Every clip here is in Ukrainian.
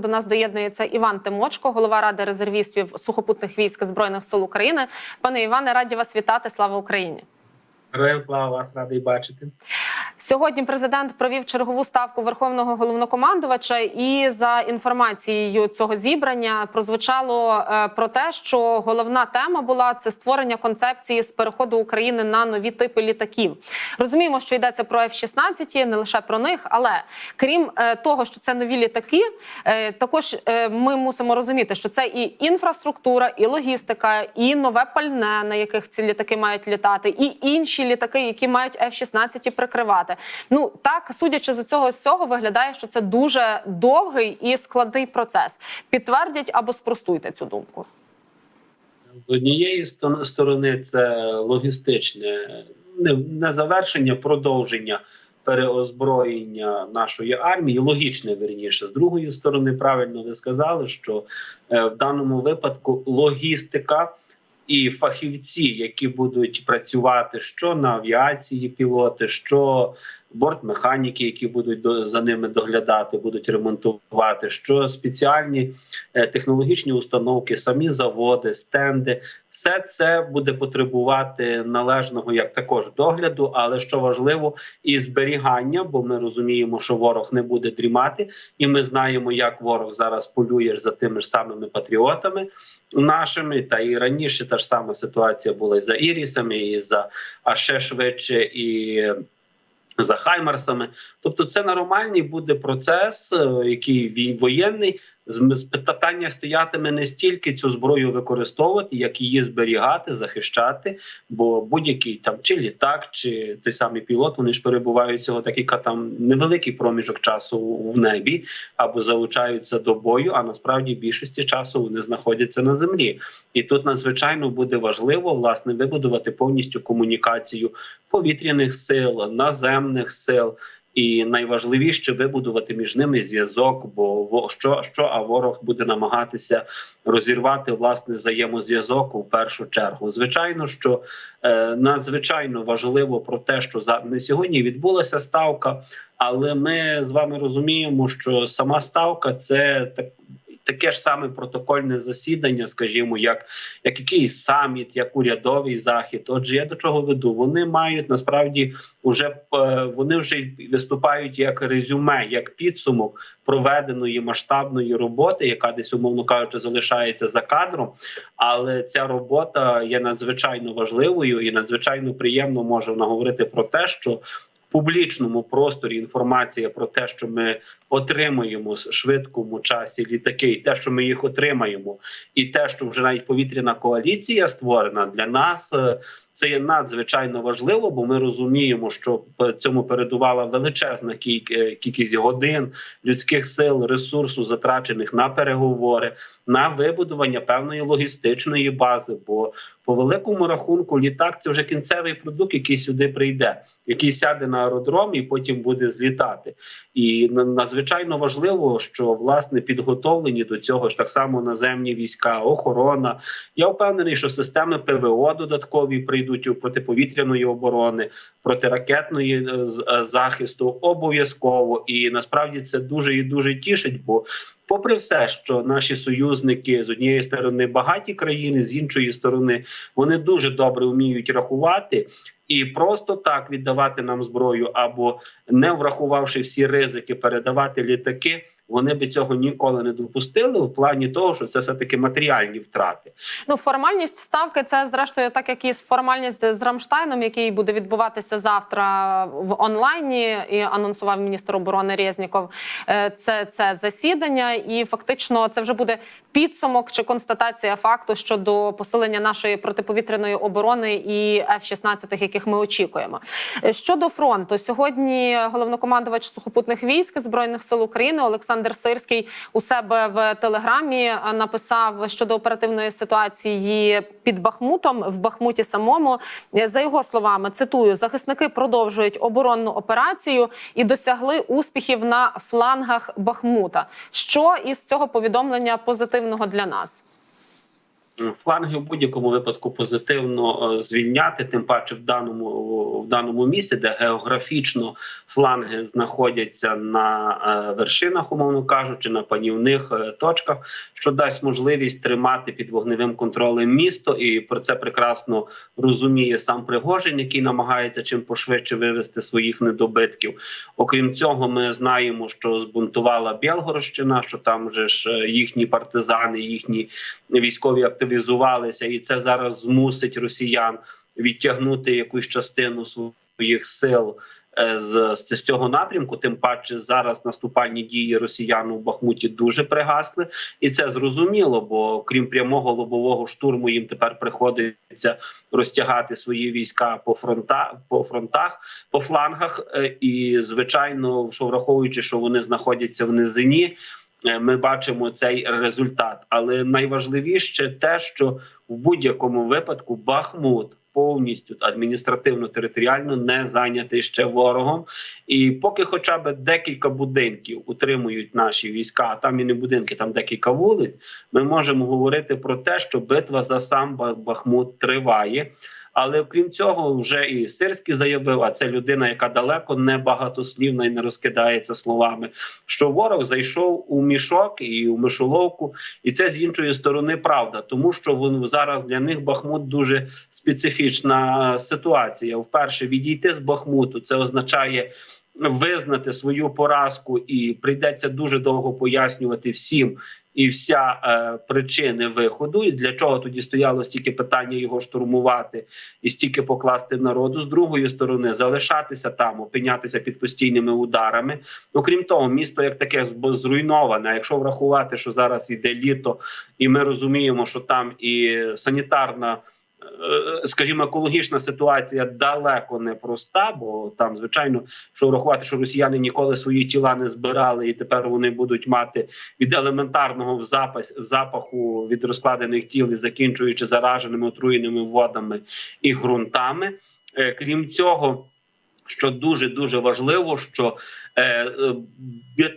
До нас доєднується Іван Тимочко, голова ради резервістів сухопутних військ збройних сил України. Пане Іване, раді вас вітати. Слава Україні! Героям слава вас радий бачити. Сьогодні президент провів чергову ставку верховного головнокомандувача, і за інформацією цього зібрання прозвучало е, про те, що головна тема була це створення концепції з переходу України на нові типи літаків. Розуміємо, що йдеться про F-16, не лише про них, але крім е, того, що це нові літаки, е, також ми мусимо розуміти, що це і інфраструктура, і логістика, і нове пальне, на яких ці літаки мають літати, і інші літаки, які мають F-16 прикривати. Ну так, судячи з цього всього, виглядає, що це дуже довгий і складний процес. Підтвердять або спростуйте цю думку. З однієї сторони, це логістичне не, не завершення, продовження переозброєння нашої армії, логічне верніше. З другої сторони, правильно ви сказали, що е, в даному випадку логістика. І фахівці, які будуть працювати що на авіації, пілоти, що бортмеханіки, які будуть за ними доглядати, будуть ремонтувати, що спеціальні е, технологічні установки, самі заводи, стенди, все це буде потребувати належного як також догляду, але що важливо, і зберігання, бо ми розуміємо, що ворог не буде дрімати, і ми знаємо, як ворог зараз полює за тими ж самими патріотами нашими, та і раніше та ж сама ситуація була і за Ірісами, і за а ще швидше і. За Хаймарсами, тобто це нормальний буде процес, е, який воєнний. Питання стоятиме не стільки цю зброю використовувати, як її зберігати, захищати. Бо будь-який там чи літак, чи той самий пілот, вони ж перебувають цього такий там невеликий проміжок часу в небі або залучаються до бою. А насправді більшості часу вони знаходяться на землі. І тут надзвичайно буде важливо власне вибудувати повністю комунікацію повітряних сил, наземних сил. І найважливіше вибудувати між ними зв'язок, бо що, що а ворог буде намагатися розірвати власне взаємозв'язок у першу чергу. Звичайно, що е, надзвичайно важливо про те, що за не сьогодні відбулася ставка, але ми з вами розуміємо, що сама ставка це так. Таке ж саме протокольне засідання, скажімо, як як якийсь саміт, як урядовий захід. Отже, я до чого веду? Вони мають насправді вже е, вони вже виступають як резюме, як підсумок проведеної масштабної роботи, яка десь умовно кажучи залишається за кадром. Але ця робота є надзвичайно важливою і надзвичайно приємно може наговорити про те, що публічному просторі інформація про те, що ми отримуємо в швидкому часі літаки, і те, що ми їх отримаємо, і те, що вже навіть повітряна коаліція створена для нас. е, Це є надзвичайно важливо, бо ми розуміємо, що цьому передувала величезна е, кількість годин людських сил, ресурсу, затрачених на переговори, на вибудування певної логістичної бази. Бо по великому рахунку літак це вже кінцевий продукт, який сюди прийде, який сяде на аеродром і потім буде злітати. І надзвичайно важливо, що власне підготовлені до цього ж так само наземні війська, охорона. Я впевнений, що системи ПВО додаткові прийдуть у протиповітряної оборони, протиракетної е, е, захисту обов'язково. І насправді це дуже і дуже тішить, бо. Попри все, що наші союзники з однієї сторони багаті країни, з іншої сторони вони дуже добре вміють рахувати і просто так віддавати нам зброю, або не врахувавши всі ризики, передавати літаки. Вони би цього ніколи не допустили в плані того, що це все таки матеріальні втрати. Ну, формальність ставки це зрештою, так як і формальність з Рамштайном, який буде відбуватися завтра в онлайні, і анонсував міністр оборони Резніков. Е, Це це засідання, і фактично це вже буде підсумок чи констатація факту щодо посилення нашої протиповітряної оборони і F-16, яких ми очікуємо. Щодо фронту, сьогодні головнокомандувач сухопутних військ збройних сил України Олександр Сирський у себе в телеграмі е, написав щодо оперативної ситуації під Бахмутом в Бахмуті самому. Е, За його словами, цитую: захисники продовжують оборонну операцію і досягли успіхів на флангах Бахмута. Що із цього повідомлення позитивного для нас? Фланги в будь-якому випадку позитивно е, звільняти, тим паче в даному в даному місці, де географічно фланги знаходяться на е, вершинах, умовно кажучи, на панівних е, точках, що дасть можливість тримати під вогневим контролем місто, і про це прекрасно розуміє сам Пригожин, який намагається чим пошвидше вивести своїх недобитків. Окрім цього, ми знаємо, що збунтувала Білгородщина, що там вже ж їхні партизани, їхні військові активізувалися, і це зараз змусить росіян відтягнути якусь частину своїх сил. е, З, з цього напрямку, тим паче зараз наступальні дії росіян у Бахмуті дуже пригасли, і це зрозуміло. Бо крім прямого лобового штурму, їм тепер приходиться розтягати свої війська по фронта по фронтах, по флангах. Е, І звичайно, що враховуючи, що вони знаходяться в низині, ми бачимо цей результат. Але найважливіше те, що в будь-якому випадку Бахмут повністю адміністративно-територіально не зайнятий ще ворогом. І поки хоча б декілька будинків утримують наші війська, а там і не будинки, там декілька вулиць. Ми можемо говорити про те, що битва за сам Ба- Бахмут триває. Але окрім цього, вже і Сирський заявив, а це людина, яка далеко не багатослівна і не розкидається словами. Що ворог зайшов у мішок і у мишоловку, і це з іншої сторони правда, тому що він зараз для них Бахмут дуже специфічна ситуація. Вперше відійти з Бахмуту це означає. Визнати свою поразку і прийдеться дуже довго пояснювати всім і вся е, причини виходу, і для чого тоді стояло стільки питання його штурмувати і стільки покласти народу з другої сторони, залишатися там, опинятися під постійними ударами. Окрім того, місто як таке зруйноване. Якщо врахувати, що зараз іде літо, і ми розуміємо, що там і санітарна. Е, Скажімо, екологічна ситуація далеко не проста, бо там, звичайно, що врахувати, що росіяни ніколи свої тіла не збирали, і тепер вони будуть мати від елементарного в запас в запаху від розкладених тіл і закінчуючи зараженими отруєними водами і ґрунтами. Е, Крім цього, що дуже дуже важливо, що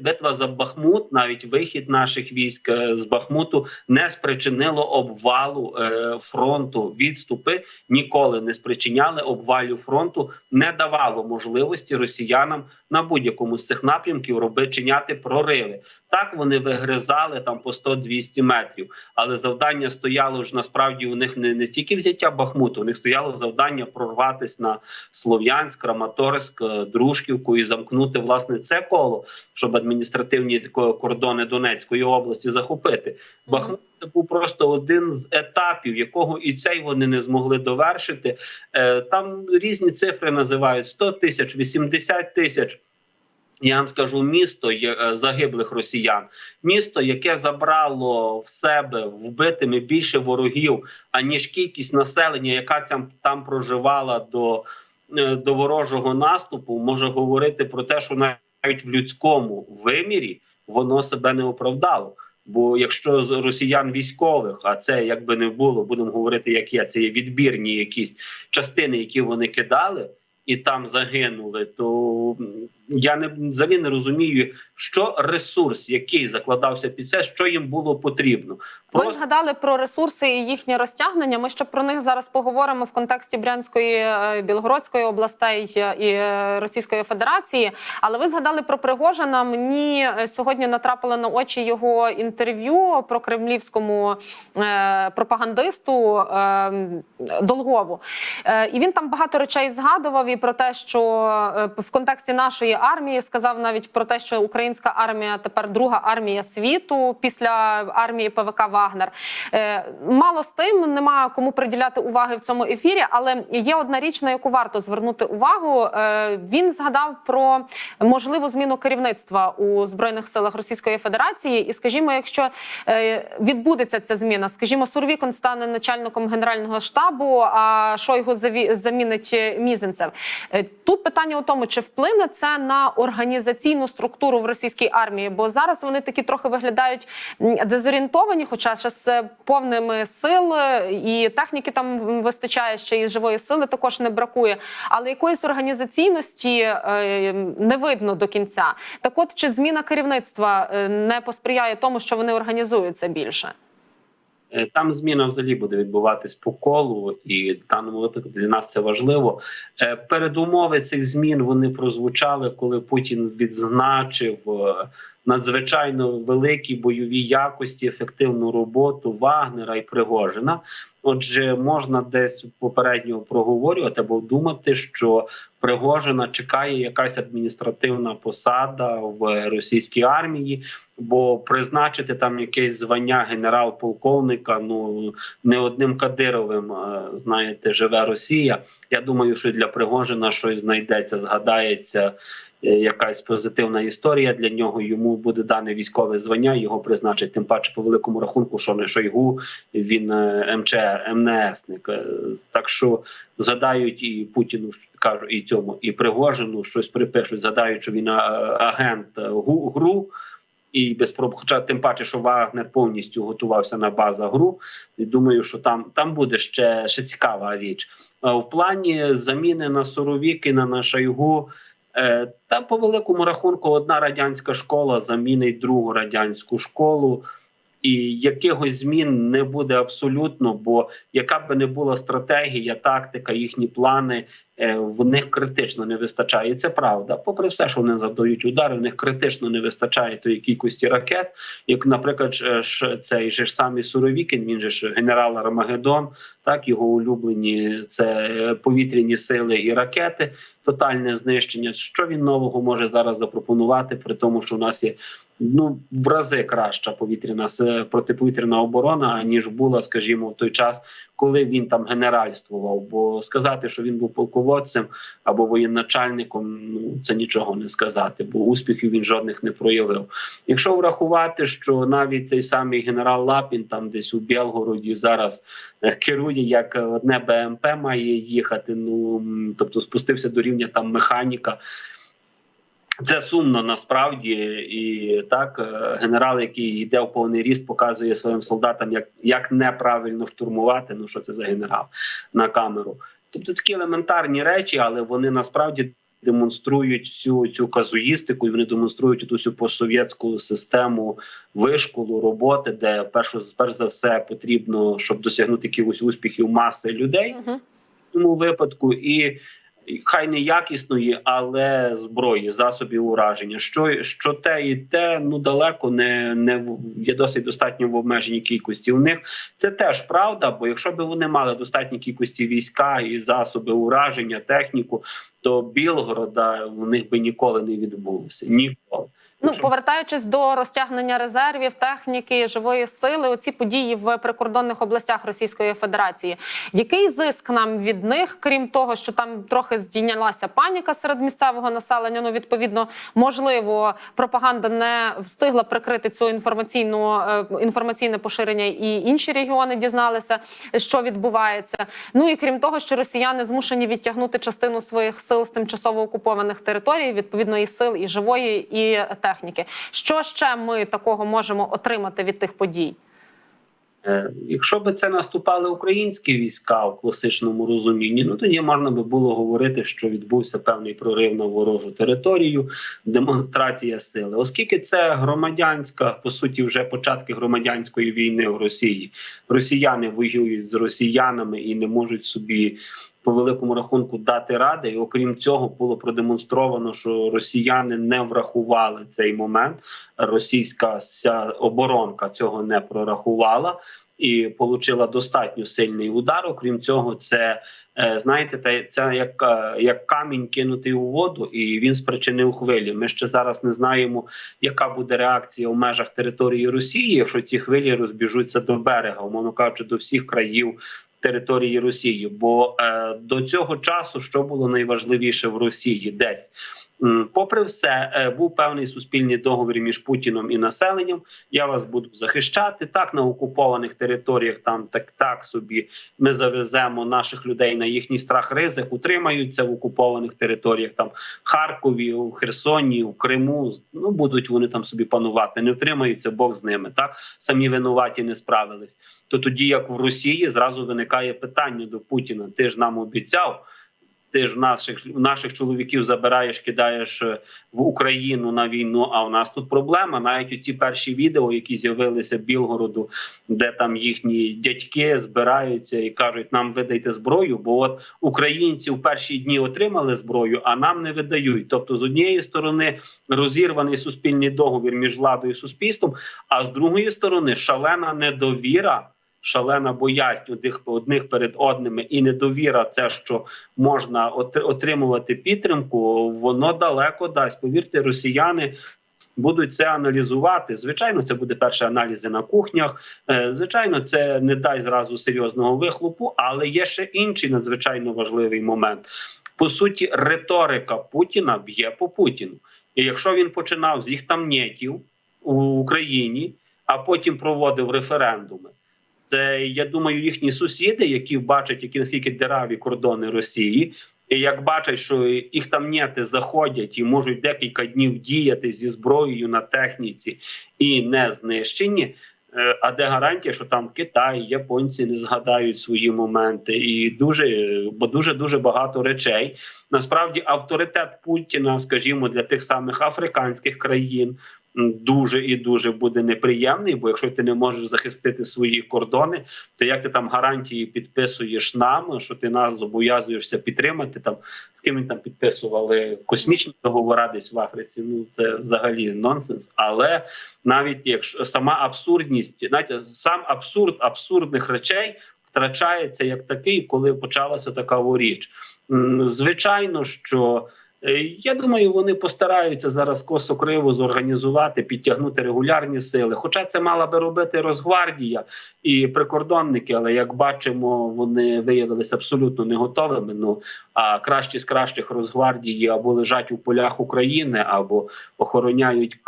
битва за Бахмут, навіть вихід наших військ е, з Бахмуту, не спричинило обвалу е, фронту. Відступи ніколи не спричиняли обвалю фронту, не давало можливості росіянам на будь-якому з цих напрямків робити чиняти прориви. Так вони вигризали там по 100-200 метрів, але завдання стояло ж насправді у них не, не тільки взяття Бахмуту, у них стояло завдання прорватися на Слов'янськ, Краматорськ, е, Дружківку і замкнути власне це коло, щоб адміністративні кордони Донецької області захопити. Бахмут це був просто один з етапів, якого і цей вони не змогли довершити. Е, Там різні цифри називають 100 тисяч, 80 тисяч. Я вам скажу місто е, загиблих росіян, місто, яке забрало в себе вбитими більше ворогів, аніж кількість населення, яка там, там проживала до, до ворожого наступу, може говорити про те, що навіть в людському вимірі воно себе не оправдало. Бо якщо з росіян військових, а це як би не було, будемо говорити, як є, це є відбірні якісь частини, які вони кидали, і там загинули, то я не взагалі не розумію, що ресурс, який закладався під це, що їм було потрібно. Про... Ви згадали про ресурси і їхнє розтягнення. Ми ще про них зараз поговоримо в контексті Брянської, е, Білгородської областей е, і е, Російської Федерації. Але ви згадали про Пригожина. Мені сьогодні натрапило на очі його інтерв'ю про кремлівському пропагандисту е, Долгову. І він там багато речей згадував і про те, що в контексті нашої армії сказав навіть про те, що українська армія тепер друга армія світу після армії ПВК Вагнер. Е, Мало з тим, нема кому приділяти уваги в цьому ефірі, але є одна річ, на яку варто звернути увагу. Е, Він згадав про можливу зміну керівництва у збройних силах Російської Федерації. І скажімо, якщо е, відбудеться ця зміна, скажімо, Сурвікон стане начальником генерального штабу, а Шойгу замінить Мізинцев. Е, Тут питання у тому, чи вплине це на організаційну структуру в російській армії, бо зараз вони такі трохи виглядають дезорієнтовані, хоча ще з повними сил е, і техніки там вистачає ще і живої сили також не бракує. Але якоїсь організаційності е, не видно до кінця. Так, от чи зміна керівництва е, не посприяє тому, що вони організуються більше? Е, Там зміна взагалі буде відбуватись по колу, і в даному випадку для нас це важливо. Е, Передумови цих змін вони прозвучали, коли Путін відзначив е, надзвичайно великі бойові якості, ефективну роботу Вагнера і Пригожина. Отже, можна десь попередньо проговорювати або думати, що Пригожина чекає якась адміністративна посада в російській армії, бо призначити там якесь звання генерал-полковника, ну не одним Кадировим, е, знаєте, живе Росія. Я думаю, що для Пригожина щось знайдеться, згадається. Е, Якась позитивна історія для нього йому буде дане військове звання. Його призначать тим паче по великому рахунку, що не Шойгу, він е, МЧ, МНСник. Е, Так що згадають і Путіну кажу, і цьому, і Пригожину щось припишуть. Згадають, що він агент ГУ. І без проб, хоча тим паче, що Вагнер повністю готувався на база гру. І думаю, що там там буде ще, ще цікава річ. В плані заміни на Суровікіна, на Шойгу, е, та по великому рахунку одна радянська школа замінить другу радянську школу. І якихось змін не буде абсолютно, бо яка б не була стратегія, тактика, їхні плани, е, в них критично не вистачає. І Це правда. Попри все, що вони завдають удари, в них критично не вистачає тої кількості ракет. Як, наприклад, ж цей же ж самий Суровікін, він же ж генерал Армагеддон, так його улюблені це е, повітряні сили і ракети, тотальне знищення. Що він нового може зараз запропонувати, при тому, що у нас є ну в рази краща повітряна протиповітряна оборона, ніж була, скажімо, в той час, коли він там генеральствував. Бо сказати, що він був полководцем або воєначальником, ну це нічого не сказати, бо успіхів він жодних не проявив. Якщо врахувати, що навіть цей самий генерал Лапін там десь у Білгороді зараз е, керує, як одне БМП має їхати. Ну тобто спустився до рівня там механіка. Це сумно насправді, і так е, генерал, який йде в повний ріст, показує своїм солдатам, як, як неправильно штурмувати. Ну що це за генерал на камеру? Тобто такі елементарні речі, але вони насправді демонструють всю цю казуїстику, і вони демонструють ту всю постсовєтську систему вишколу роботи, де перш, перш за все потрібно, щоб досягнути якихось успіхів маси людей в цьому випадку і. Хай не якісної, але зброї, засобів ураження. Що що те і те ну далеко не не є досить достатньо в обмеженій кількості. У них це теж правда. Бо якщо б вони мали достатні кількості війська і засоби ураження, техніку, то Білгорода в них би ніколи не відбулося. Ніколи. Ну, повертаючись до розтягнення резервів, техніки, живої сили, оці події в прикордонних областях Російської Федерації. Який зиск нам від них, крім того, що там трохи здійнялася паніка серед місцевого населення? Ну, відповідно, можливо, пропаганда не встигла прикрити цю інформаційну е, інформаційне поширення, і інші регіони дізналися, що відбувається. Ну і крім того, що росіяни змушені відтягнути частину своїх сил з тимчасово окупованих територій, відповідно, і сил, і живої, і техніки. Що ще ми такого можемо отримати від тих подій? Е, Якщо би це наступали українські війська в класичному розумінні, ну тоді можна би було говорити, що відбувся певний прорив на ворожу територію, демонстрація сили, оскільки це громадянська, по суті, вже початки громадянської війни в Росії. Росіяни воюють з росіянами і не можуть собі. По великому рахунку дати ради, і окрім цього, було продемонстровано, що росіяни не врахували цей момент. Російська оборонка цього не прорахувала і отримала достатньо сильний удар. Окрім цього, це е, знаєте, те- це як, е, як камінь кинутий у воду, і він спричинив хвилі. Ми ще зараз не знаємо, яка буде реакція в межах території Росії, якщо ці хвилі розбіжуться до берега, умовно кажучи, до всіх країв. Території Росії, бо е, до цього часу що було найважливіше в Росії, десь попри все, е, був певний суспільний договір між Путіном і населенням. Я вас буду захищати. Так на окупованих територіях там так так собі ми завеземо наших людей на їхній страх ризик, утримаються в окупованих територіях, там Харкові, в Херсоні, в Криму. Ну будуть вони там собі панувати. Не втримаються, Бог з ними. Так самі винуваті не справились. То тоді, як в Росії, зразу виникає питання до Путіна: ти ж нам обіцяв. Ти ж наших наших чоловіків забираєш, кидаєш е, в Україну на війну. А у нас тут проблема. Навіть у ці перші відео, які з'явилися в Білгороду, де там їхні дядьки збираються і кажуть, нам видайте зброю. Бо от українці в перші дні отримали зброю, а нам не видають. Тобто, з однієї сторони розірваний суспільний договір між владою і суспільством, а з другої сторони шалена недовіра. Шалена боязнь одних одних перед одними і недовіра, це що можна отримувати підтримку, воно далеко дасть. Повірте, росіяни будуть це аналізувати. Звичайно, це буде перші аналізи на кухнях. Е, Звичайно, це не дасть зразу серйозного вихлопу, але є ще інший надзвичайно важливий момент. По суті, риторика Путіна б'є по Путіну. І якщо він починав з їх там нєтів в Україні, а потім проводив референдуми. Це я думаю, їхні сусіди, які бачать, які наскільки дераві кордони Росії, і як бачать, що їх там нєти заходять і можуть декілька днів діяти зі зброєю на техніці і не знищені. е, А де гарантія, що там Китай, японці не згадають свої моменти, і дуже бо дуже дуже багато речей. Насправді авторитет Путіна, скажімо, для тих самих африканських країн дуже і дуже буде неприємний. Бо якщо ти не можеш захистити свої кордони, то як ти там гарантії підписуєш нам, що ти нас зобов'язуєшся підтримати? Там з ким там підписували космічні договори десь в Африці? Ну це взагалі нонсенс. Але навіть якщо сама абсурдність, знаєте, сам абсурд абсурдних речей втрачається як такий, коли почалася така річ. Звичайно, що я думаю, вони постараються зараз косокриво зорганізувати, підтягнути регулярні сили. Хоча це мала би робити Росгвардія і прикордонники, але як бачимо, вони виявилися абсолютно не готовими. Ну а кращі з кращих Росгвардії або лежать у полях України, або охороняють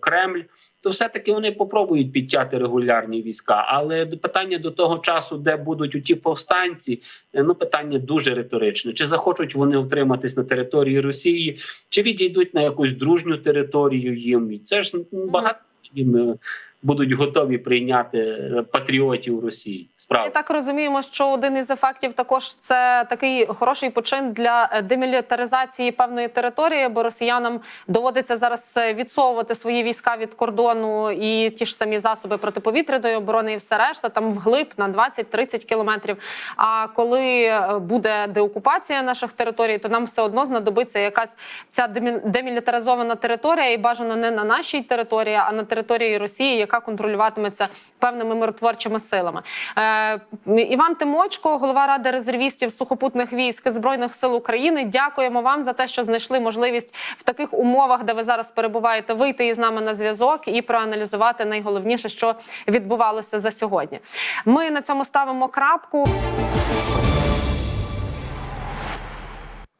Кремль. То все-таки вони попробують підтяти регулярні війська, але питання до того часу, де будуть у ті повстанці, е, ну питання дуже риторичне. Чи захочуть вони втриматись на території Росії, чи відійдуть на якусь дружню територію їм? Це ж багато їм е, будуть готові прийняти патріотів Росії. Справді. так розуміємо, що один із ефектів також це такий хороший почин для е, демілітаризації певної території, бо росіянам доводиться зараз е, відсовувати свої війська від кордону і ті ж самі засоби протиповітряної оборони, і все решта там вглиб на 20-30 кілометрів. А коли е, буде деокупація наших територій, то нам все одно знадобиться якась ця демі- демілітаризована територія, і бажано не на нашій території, а на території Росії, яка контролюватиметься певними миротворчими силами. Е, Іван Тимочко, голова ради резервістів сухопутних військ збройних сил України. Дякуємо вам за те, що знайшли можливість в таких умовах, де ви зараз перебуваєте, вийти із нами на зв'язок і проаналізувати найголовніше, що відбувалося за сьогодні. Ми на цьому ставимо крапку.